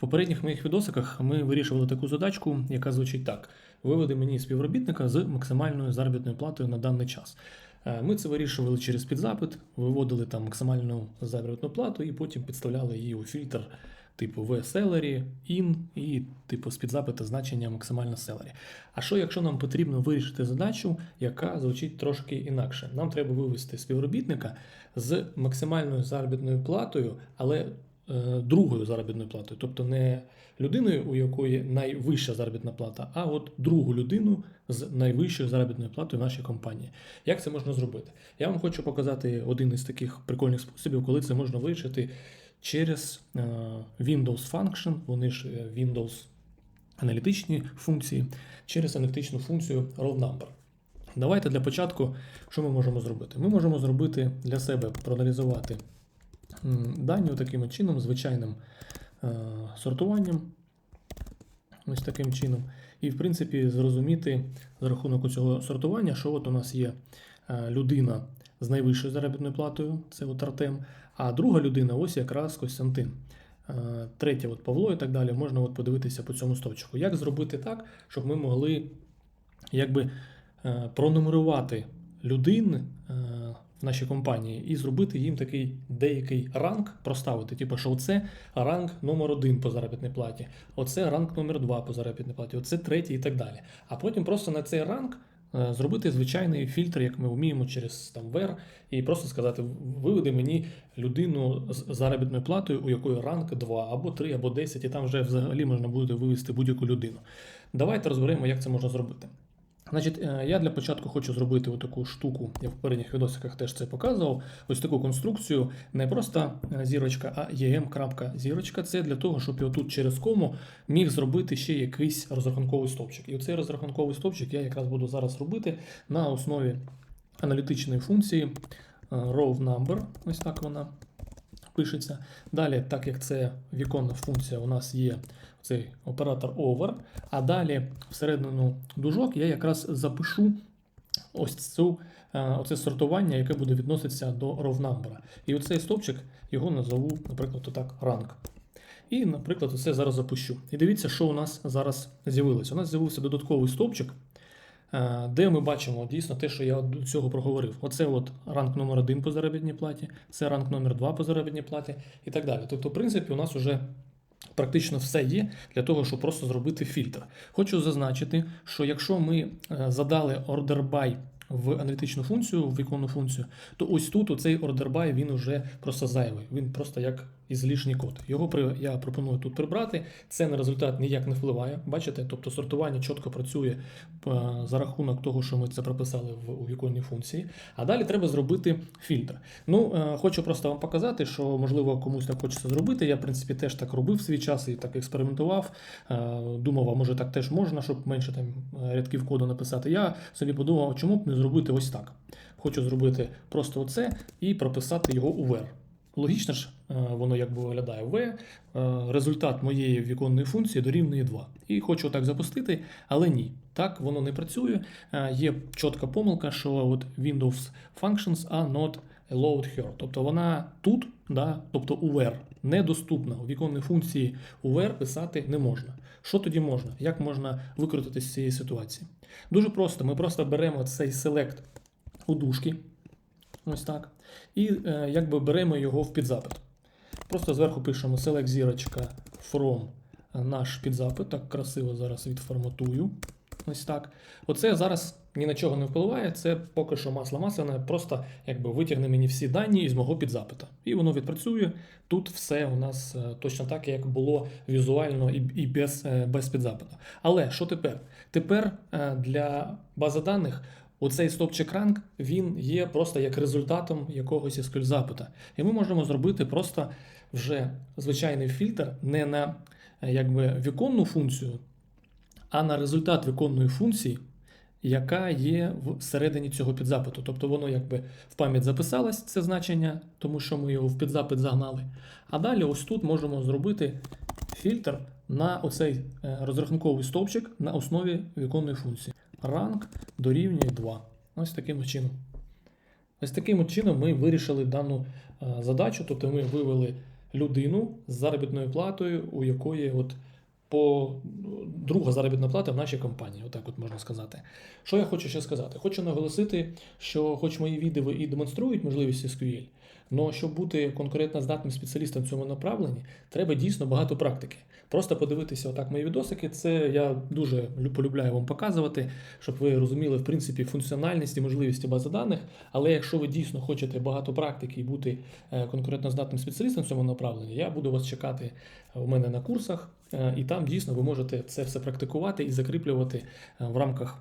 попередніх моїх відосиках ми вирішували таку задачку, яка звучить так: виведи мені співробітника з максимальною заробітною платою на даний час. Е, Ми це вирішували через підзапит, виводили там максимальну заробітну плату і потім підставляли її у фільтр типу V-Salary, IN і типу з підзапита значення максимальна salary. А що, якщо нам потрібно вирішити задачу, яка звучить трошки інакше? Нам треба вивести співробітника з максимальною заробітною платою, але другою заробітною платою, тобто не людиною, у якої найвища заробітна плата, а от другу людину з найвищою заробітною платою в нашій компанії. Як це можна зробити? Я вам хочу показати один із таких прикольних способів, коли це можна вирішити через е, Windows Function, вони ж е, Windows аналітичні функції, через аналітичну функцію roll number. Давайте для початку, що ми можемо зробити? Ми можемо зробити для себе проаналізувати дані таким чином, звичайним е, сортуванням. Ось таким чином. І, в принципі, зрозуміти за рахунок цього сортування, що от у нас є е, людина з найвищою заробітною платою, це от Артем, а друга людина ось якраз Костянтин. Е, Третя от Павло і так далі. Можна от подивитися по цьому стовпчику. Як зробити так, щоб ми могли якби пронумерувати людин в нашій компанії і зробити їм такий деякий ранг проставити. Типу, що оце ранг номер один по заробітній платі, оце ранг номер два по заробітній платі, оце третій і так далі. А потім просто на цей ранг е, зробити звичайний фільтр, як ми вміємо через там VR, і просто сказати: виведи мені людину з заробітною платою, у якої ранг 2, або 3, або 10, і там вже взагалі можна буде вивести будь-яку людину. Давайте розберемо, як це можна зробити. Значить, е, я для початку хочу зробити таку штуку, я в попередніх відосиках теж це показував. Ось таку конструкцію, не просто е, зірочка, а em.зірочка. Це для того, щоб я тут через кому міг зробити ще якийсь розрахунковий стовпчик. І оцей розрахунковий стовпчик я якраз буду зараз робити на основі аналітичної функції е, row number. Ось так вона пишеться. Далі, так як це віконна функція, у нас є цей оператор over, а далі всередину дужок я якраз запишу ось цю, е, оце сортування, яке буде відноситися до row. І оцей стовпчик його назову, наприклад, отак ранг. І, наприклад, це зараз запущу. І дивіться, що у нас зараз з'явилося. У нас з'явився додатковий стовпчик, де ми бачимо дійсно те, що я до цього проговорив. Оце от ранг номер 1 по заробітній платі, це ранг номер 2 по заробітній платі і так далі. Тобто, в принципі, у нас вже практично все є для того, щоб просто зробити фільтр. Хочу зазначити, що якщо ми е, задали order by в аналітичну функцію, в віконну функцію, то ось тут оцей order by він уже просто зайвий. Він просто як ізлишній код. Його я пропоную тут прибрати. Це на результат ніяк не впливає. Бачите, тобто сортування чітко працює е, за рахунок того, що ми це прописали в у віконній функції. А далі треба зробити фільтр. Ну, е, хочу просто вам показати, що можливо комусь так хочеться зробити. Я, в принципі, теж так робив свій час і так експериментував. Е, Думав, а може так теж можна, щоб менше там рядків коду написати. Я собі подумав, чому б не зробити ось так. Хочу зробити просто оце і прописати його у VR. Логічно ж, воно якби виглядає V, е, результат моєї віконної функції дорівнює 2. І хочу так запустити, але ні. Так воно не працює. Е, Є чітка помилка, що от Windows Functions are not allowed here. Тобто вона тут, да, тобто у недоступна. У віконній функції у писати не можна. Що тоді можна? Як можна викрутитися з цієї ситуації? Дуже просто. Ми просто беремо цей select у дужки, ось так, і е, якби беремо його в підзапит. Просто зверху пишемо select зірочка from наш підзапит. Так красиво зараз відформатую. Ось так. Оце зараз ні на чого не впливає. Це поки що масло масляне, просто якби витягне мені всі дані із мого підзапита. І воно відпрацює. Тут все у нас е, точно так, як було візуально і, без, е, без підзапиту. Але що тепер? Тепер е, для бази даних. Оцей стопчик ранг він є просто як результатом якогось SQL запита. І ми можемо зробити просто вже звичайний фільтр не на якби віконну функцію, а на результат віконної функції, яка є всередині цього підзапиту. Тобто воно якби в пам'ять записалось, це значення, тому що ми його в підзапит загнали. А далі ось тут можемо зробити фільтр на оцей е, розрахунковий стовпчик на основі віконної функції. Ранг дорівнює 2. Ось таким чином. Ось таким чином ми вирішили дану е, задачу, тобто ми вивели людину з заробітною платою, у якої от по друга заробітна плата в нашій компанії, отак от можна сказати. Що я хочу ще сказати? Хочу наголосити, що хоч мої відео і демонструють можливість SQL, але щоб бути конкурентно здатним спеціалістом в цьому направленні, треба дійсно багато практики. Просто подивитися отак мої відосики, це я дуже полюбляю вам показувати, щоб ви розуміли в принципі функціональність і можливості бази даних. Але якщо ви дійсно хочете багато практики і бути е, конкурентно здатним спеціалістом в цьому направленні, я буду вас чекати у мене на курсах, е, і там дійсно ви можете це все практикувати і закріплювати е, в рамках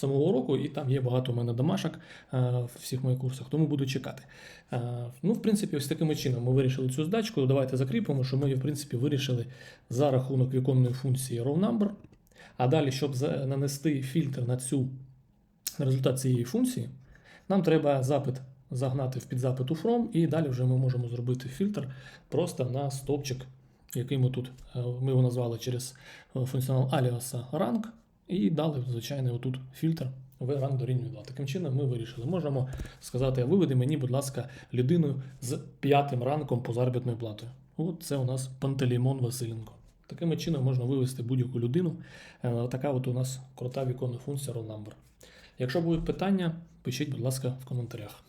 самого уроку, і там є багато у мене домашок е, в всіх моїх курсах, тому буду чекати. Е, Ну, в принципі, ось таким чином ми вирішили цю задачку. Давайте закріпимо, що ми, в принципі, вирішили за рахунок віконної функції row number. А далі, щоб нанести фільтр на цю на результат цієї функції, нам треба запит загнати в підзапит у from, і далі вже ми можемо зробити фільтр просто на стовпчик, який ми тут е, ми його назвали через функціонал alias rank, і дали звичайний отут фільтр в rank дорівнює 2. Таким чином ми вирішили. Можемо сказати, виведи мені, будь ласка, людину з п'ятим ранком по заробітною платою. От це у нас Пантелеймон Василенко. Таким чином можна вивести будь-яку людину. Е, Така от у нас крута віконна функція roll number. Якщо будуть питання, пишіть, будь ласка, в коментарях.